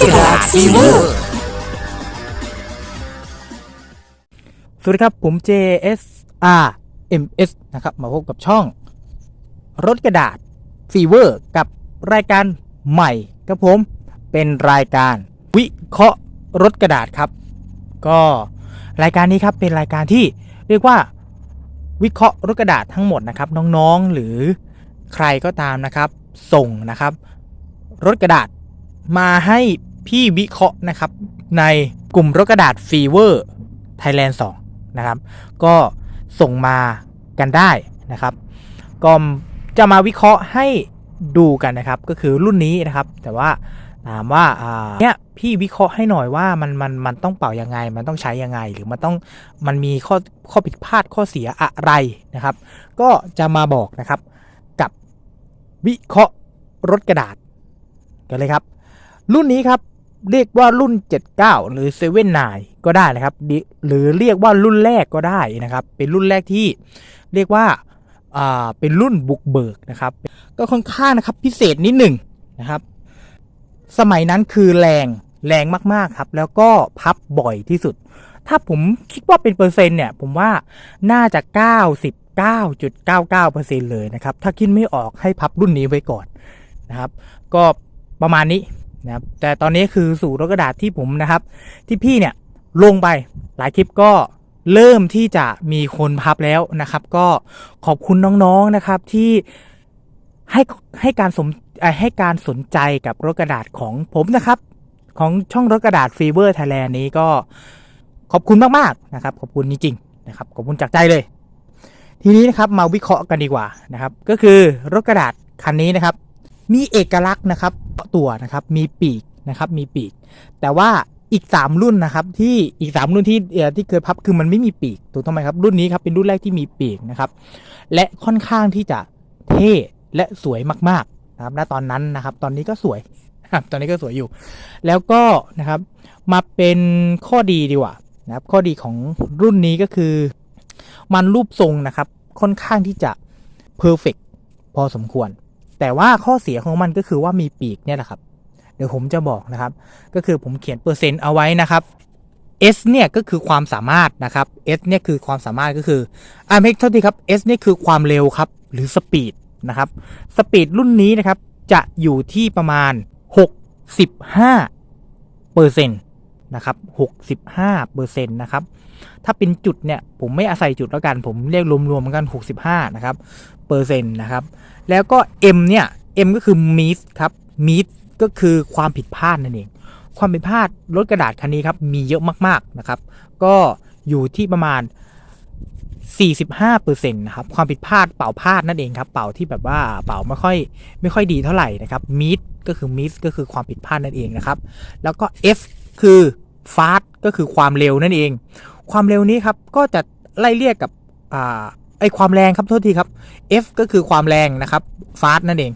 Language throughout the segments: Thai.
กระดาษฟีเวอร์สวัสดีครับ ผม JSR MS นะครับ มาพบกับช่อง รถกระดาษฟีเวอร์ กับรายการใหม่ครับผม เป็นรายการวิเคราะห์รถกระดาษครับ ก็รายการนี้ครับเป็นรายการที่เรียกว่าวิเคราะห์รถกระดาษทั้งหมดนะครับ น้องๆหรือใครก็ตามนะครับ ส่งนะครับ รถกระดาษ มาให้พี่วิเคราะห์นะครับ ในกลุ่มรถกระดาษฟีเวอร์ไทยแลนด์2นะครับ ก็ส่งมากันได้นะครับ ก็จะมาวิเคราะห์ให้ดูกันนะครับ ก็คือรุ่นนี้นะครับ แต่ว่าถามว่าอ่าเนี่ยพี่วิเคราะห์ให้หน่อยว่ามันมันมันต้องเป่ายังไง มันต้องใช้ยังไง หรือมันต้องมันมีข้อข้อผิดพลาดข้อเสียอะไรนะครับ ก็จะมาบอกนะครับกับวิเคราะห์รถกระดาษกันเลยครับ รุ่นนี้ครับเรียกว่ารุ่น 79 หรือ79ก็ได้นะครับ หรือเรียกว่ารุ่นแรกก็ได้นะครับ เป็นรุ่นแรกที่เรียกว่าอ่าเป็นรุ่นบุกเบิกนะครับ ก็ค่อนข้างนะครับพิเศษนิดหนึ่งนะครับ สมัยนั้นคือแรงแรงมากๆครับ แล้วก็พับบ่อยที่สุด ถ้าผมคิดว่าเป็นเปอร์เซ็นต์เนี่ย ผมว่าน่าจะ 99.99%เลยนะครับ ถ้าคิดไม่ออกให้พับรุ่นนี้ไว้ก่อนนะครับ ก็ประมาณนี้ นะครับ แต่ตอนนี้คือสู่รถกระดาษที่ผมนะครับ ที่พี่เนี่ยลงไปหลายคลิปก็เริ่มที่จะมีคนพับแล้วนะครับ ก็ขอบคุณน้องๆนะครับที่ให้ให้การสมให้การสนใจกับรถกระดาษของผมนะครับ ของช่องรถกระดาษฟีเวอร์ไทยแลนด์นี้ก็ขอบคุณมากๆนะครับ ขอบคุณจริงๆนะครับขอบคุณจากใจเลย ทีนี้นะครับมาวิเคราะห์กันดีกว่านะครับ ก็คือรถกระดาษคันนี้นะครับ มีเอกลักษณ์นะครับตัวนะครับมีปีกนะครับมีปีก แต่ว่าอีก 3 รุ่นนะครับที่อีก 3 รุ่นที่เออที่เคยพับคือมันไม่มีปีกถูกต้องไหมครับรุ่นนี้ครับเป็นรุ่นแรกที่มีปีกนะครับและค่อนข้างที่จะเท่และสวยมากๆนะครับณตอนนั้นนะครับตอนนี้ก็สวยตอนนี้ก็สวยอยู่ แล้วก็นะครับมาเป็นข้อดีดีกว่านะครับข้อดีของรุ่นนี้ก็คือ มันรูปทรงนะครับค่อนข้างที่จะเพอร์เฟกพอสมควร แต่ว่าข้อเสียของมันก็คือว่ามีปีกเนี่ยแหละครับ เดี๋ยวผมจะบอกนะครับ ก็คือผมเขียนเปอร์เซ็นต์เอาไว้นะครับ S เนี่ยก็คือความสามารถนะครับ S เนี่ยคือความสามารถก็คืออ่าไม่โทษทีครับ S เนี่ยคือความเร็วครับ หรือสปีดนะครับ สปีดรุ่นนี้นะครับ จะอยู่ที่ประมาณ 65เปอร์เซ็นต์นะครับ65เปอร์เซ็นต์นะครับ ถ้าเป็นจุดเนี่ยผมไม่อาศัยจุดแล้วกันผมเรียกรวมๆกัน 65 นะครับเปอร์เซ็นต์นะครับ แล้วก็ M เนี่ย M ก็คือ miss ครับ miss ก็คือความผิดพลาดนั่นเอง ความผิดพลาดรถกระดาษคันนี้ครับมีเยอะมากๆนะครับ ก็อยู่ที่ประมาณ 45%นะครับความผิดพลาดเป่าพลาดนั่นเองครับเป่าที่แบบว่าเป่าไม่ค่อยไม่ค่อยดีเท่าไหร่นะครับ miss ก็คือ miss ก็คือความผิดพลาดนั่นเองนะครับ แล้วก็ F คือ fast ก็คือความเร็วนั่นเอง ความเร็วนี้ครับก็จะไล่เรียกกับอไอความแรงครับโทษทีครับ F ก็คือความแรงนะครับ fast นั่นเอง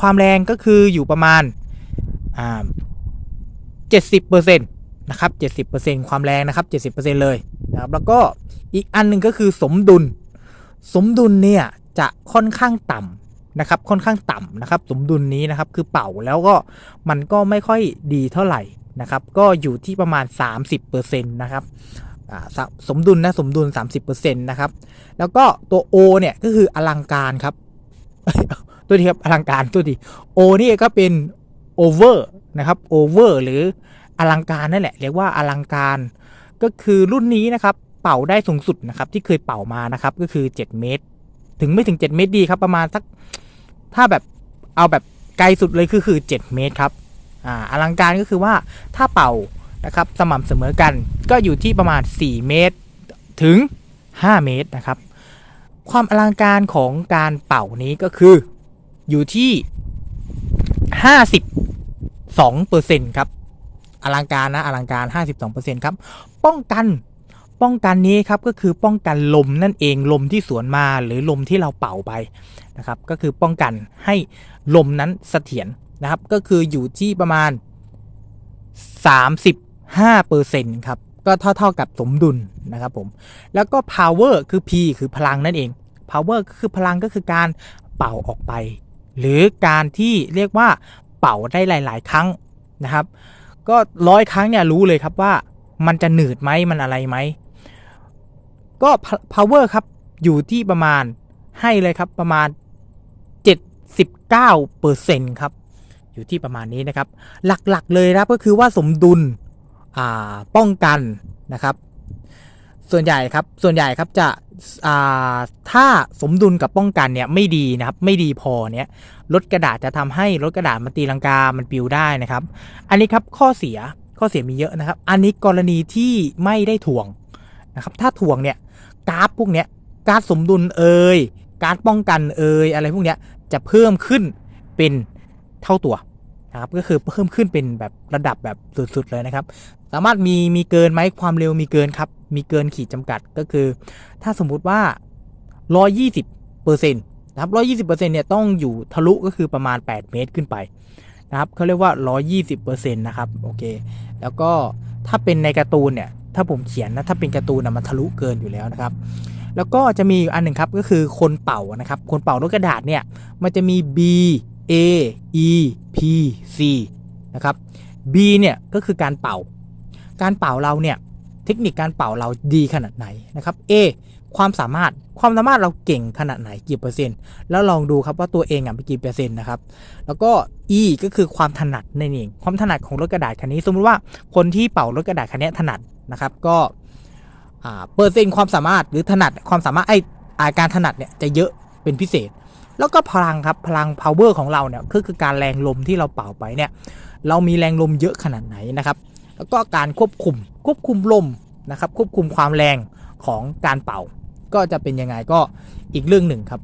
ความแรงก็คืออยู่ประมาณาเจ็ดสิบเปอร์เซ็นต์นะครับเจ็ดสิบเปอร์เซ็นต์ความแรงนะครับเจ็ดสิบเปอร์เซ็นต์เลยนะครับแล้วก็อีกอันหนึ่งก็คือสมดุล สมดุลเนี่ยจะค่อนข้างต่ำนะครับค่อนข้างต่ำนะครับสมดุลนี้นะครับคือเป่าแล้วก็มันก็ไม่ค่อยดีเท่าไหร่นะครับก็อยู่ที่ประมาณ 30%นะครับ สสมดุลนะสมดุล 30%นะครับ แล้วก็ตัว O เนี่ยก็คืออลังการครับตัวทีครับอลังการตัวที O นี่ก็เป็น over นะครับ over หรืออลังการนั่นแหละ เรียกว่าอลังการ ก็คือรุ่นนี้นะครับ เป่าได้สูงสุดนะครับ ที่เคยเป่ามานะครับ ก็คือ 7 เมตร ถึงไม่ถึง 7 เมตรดีครับ ประมาณสักถ้าแบบเอาแบบไกลสุดเลยคือคือ 7 เมตรครับอ่าอลังการก็คือว่าถ้าเป่า นะครับสม่ำเสมอกันก็อยู่ที่ประมาณ 4 เมตรถึง 5 เมตรนะครับ ความอลังการของการเป่านี้ก็คืออยู่ที่ 52%ครับอลังการนะอลังการ 52%ครับป้องกันป้องกันนี้ครับก็คือป้องกันลมนั่นเองลมที่สวนมาหรือลมที่เราเป่าไปนะครับก็คือป้องกันให้ลมนั้นเสถียรนะครับก็คืออยู่ที่ประมาณ 30 5%ครับ ก็เท่าเท่ากับสมดุลนะครับผม แล้วก็ power คือ P คือพลังนั่นเอง power คือพลังก็คือการเป่าออกไป หรือการที่เรียกว่าเป่าได้หลาย ๆ ครั้งนะครับ ก็ร้อยครั้งเนี่ยรู้เลยครับว่ามันจะหนืดไหมมันอะไรไหม ก็ power ครับ อยู่ที่ประมาณให้เลยครับประมาณ 79%ครับ อยู่ที่ประมาณนี้นะครับ หลักๆเลยครับก็คือว่าสมดุล ป้องกันนะครับ ส่วนใหญ่ครับส่วนใหญ่ครับจะถ้าสมดุลกับป้องกันเนี่ยไม่ดีนะครับไม่ดีพอเนี่ยรถกระดาษจะทำให้รถกระดาษมันตีลังกา มันปิวได้นะครับ อันนี้ครับข้อเสียข้อเสียมีเยอะนะครับ อันนี้กรณีที่ไม่ได้ถ่วงนะครับ ถ้าถ่วงเนี่ยกราฟพวกเนี้ยการดสมดุลเอ่ยการดป้องกันเอ่ยอะไรพวกเนี้ยจะเพิ่มขึ้นเป็นเท่าตัว นะครับก็คือเพิ่มขึ้นเป็นแบบระดับแบบสุดๆเลยนะครับ สามารถมีมีเกินไหมความเร็วมีเกินครับ มีเกินขีดจำกัดก็คือ ถ้าสมมุติว่า 120เปอร์เซ็นต์นะครับ120เปอร์เซ็นต์เนี่ยต้องอยู่ทะลุก็คือประมาณ 8 เมตรขึ้นไปนะครับเขาเรียกว่า 120เปอร์เซ็นต์นะครับโอเค แล้วก็ถ้าเป็นในการ์ตูนเนี่ยถ้าผมเขียนนะถ้าเป็นการ์ตูนนะมันทะลุเกินอยู่แล้วนะครับ แล้วก็จะมีอันหนึ่งครับก็คือคนเป่านะครับ คนเป่ารถกระดาษเนี่ยมันจะมี B A E P C นะครับ B เนี่ยก็คือการเป่า การเป่าเราเนี่ยเทคนิคการเป่าเราดีขนาดไหนนะครับ A ความสามารถความสามารถเราเก่งขนาดไหนกี่เปอร์เซ็นต์แล้วลองดูครับว่าตัวเองอะไปกี่เปอร์เซ็นต์นะครับแล้วก็ E ก็คือความถนัดนั่นเองความถนัดของรถกระดาษคันนี้สมมติว่าคนที่เป่ารถกระดาษคันนี้ถนัดนะครับก็อ่าเปอร์เซ็นต์ความสามารถหรือถนัดความสามารถไออาการถนัดเนี่ยจะเยอะเป็นพิเศษ แล้วก็พลังครับพลัง power ของเราเนี่ยก็คือการแรงลมที่เราเป่าไปเนี่ยเรามีแรงลมเยอะขนาดไหนนะครับ แล้วก็การควบคุมควบคุมลมนะครับควบคุมความแรงของการเป่า ก็จะเป็นยังไงก็อีกเรื่องหนึ่งครับ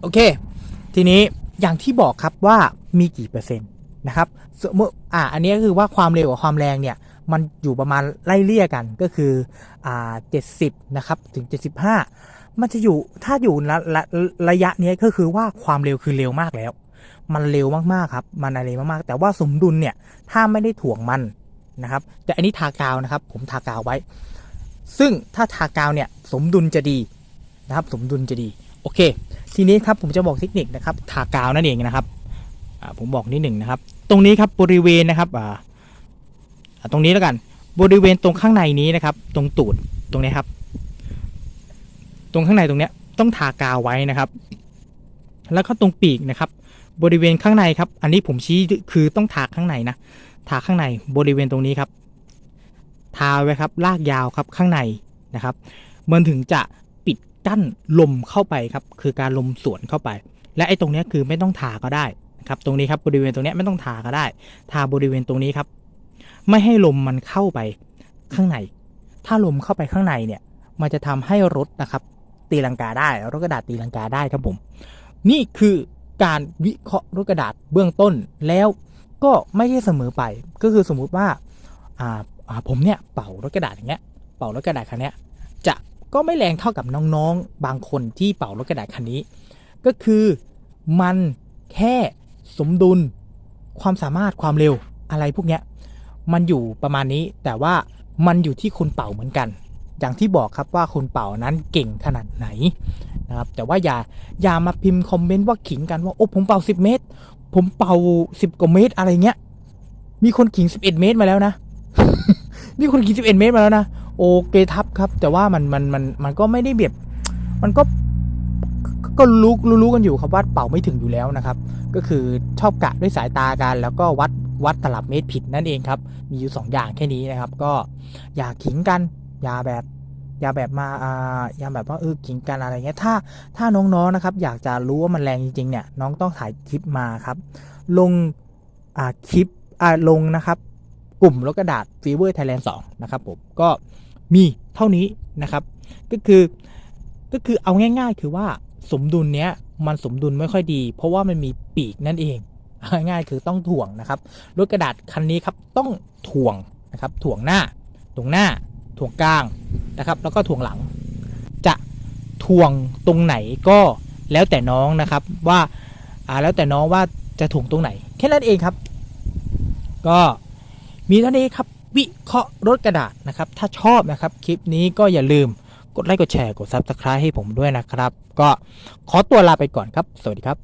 โอเค ทีนี้อย่างที่บอกครับว่ามีกี่เปอร์เซ็นต์นะครับสมมติอ่าอันนี้ก็คือว่าความเร็วกับความแรงเนี่ยมันอยู่ประมาณไล่เลี่ยกันก็คืออ่าเจ็ดสิบนะครับถึง75 มันจะอยู่ถ้าอยู่ระระระยะนี้ก็คือว่าความเร็วคือเร็วมากแล้ว มันเร็วมากๆครับ มันอะไรมากๆ แต่ว่าสมดุลเนี่ยถ้าไม่ได้ถ่วงมันนะครับแต่อันนี้ทากาวนะครับ ผมทากาวไว้ ซึ่งถ้าทากาวเนี่ยสมดุลจะดีนะครับ สมดุลจะดี โอเค ทีนี้ครับผมจะบอกเทคนิคนะครับทากาวนั่นเองนะครับผมบอกนิดหนึ่งนะครับ ตรงนี้ครับบริเวณนะครับตรงนี้แล้วกัน บริเวณตรงข้างในนี้นะครับ ตรงตูดตรงนี้ครับ ตรงข้างในตรงเนี้ยต้องทากาวไว้นะครับ แล้วก็ตรงปีกนะครับ บริเวณข้างในครับ อันนี้ผมชี้คือต้องทาข้างในนะทาข้างในบริเวณตรงนี้ครับ ทาไว้ครับลากยาวครับข้างในนะครับ มันถึงจะปิดกั้นลมเข้าไปครับ คือการลมสวนเข้าไป และไอ้ตรงเนี้ยคือไม่ต้องทาก็ได้นะครับ ตรงนี้ครับบริเวณตรงเนี้ยไม่ต้องทาก็ได้ ทาบริเวณตรงนี้ครับ ไม่ให้ลมมันเข้าไปข้างใน ถ้าลมเข้าไปข้างในเนี่ย มันจะทำให้รถนะครับ ตีลังกาได้รถกระดาษตีลังกาได้ครับผม นี่คือการวิเคราะห์รถกระดาษเบื้องต้นแล้วก็ไม่ใช่เสมอไปก็คือสมมุติว่าอ่าอ่าผมเนี่ยเป่ารถกระดาษอย่างเงี้ยเป่ารถกระดาษคันนี้จะก็ไม่แรงเท่ากับน้องๆ บางคนที่เป่ารถกระดาษคันนี้ ก็คือมันแค่สมดุลความสามารถความเร็วอะไรพวกเนี้ยมันอยู่ประมาณนี้แต่ว่ามันอยู่ที่คนเป่าเหมือนกัน อย่างที่บอกครับว่าคนเป่านั้นเก่งขนาดไหนนะครับแต่ว่าอย่าอย่ามาพิมพ์คอมเมนต์ว่าขิงกันว่าโอ้ผมเป่า 10 เมตร ผมเป่า 10กว่าเมตรอะไรเงี้ยมีคนขิง 11 เมตรมาแล้วนะมีคนขิง 11 เมตรมาแล้วนะโอเคทับครับ แต่ว่ามันมันมันมันก็ไม่ได้แบบมันก็ก็รู้รู้รู้กันอยู่ครับว่าเป่าไม่ถึงอยู่แล้วนะครับ ก็คือชอบกะด้วยสายตากันแล้วก็วัดวัดตลับเมตรผิดนั่นเองครับ มีอยู่ 2 อย่างแค่นี้นะครับ ก็อย่าขิงกัน ยาแบบยาแบบมาอ่ายาแบบว่าเออขิงกันอะไรเงี้ยถ้าถ้าน้องๆนะครับ อยากจะรู้ว่ามันแรงจริงๆเนี่ยน้องต้องถ่ายคลิปมาครับ ลงอ่าคลิปอ่าลงนะครับ กลุ่มรถกระดาษฟีเวอร์ไทยแลนด์สนะครับผมก็มีเท่านี้นะครับ ก็คือก็คือเอาง่ายๆ คือว่าสมดุลเนี้ยมันสมดุลไม่ค่อยดี เพราะว่ามันมีปีกนั่นเองเอาง่ายๆคือต้องถ่วงนะครับรถกระดาษคันนี้ครับต้องถ่วงนะครับถ่วงหน้าตรงหน้า ถ่วงกลางนะครับ แล้วก็ถ่วงหลัง จะถ่วงตรงไหนก็แล้วแต่น้องนะครับว่าแล้วแต่น้องว่าจะถ่วงตรงไหน แค่นั้นเองครับ ก็มีเท่านี้ครับวิเคราะห์รถกระดาษนะครับ ถ้าชอบนะครับคลิปนี้ก็อย่าลืมกดไลค์กดแชร์กด Subscribe ให้ผมด้วยนะครับ ก็ขอตัวลาไปก่อนครับ สวัสดีครับ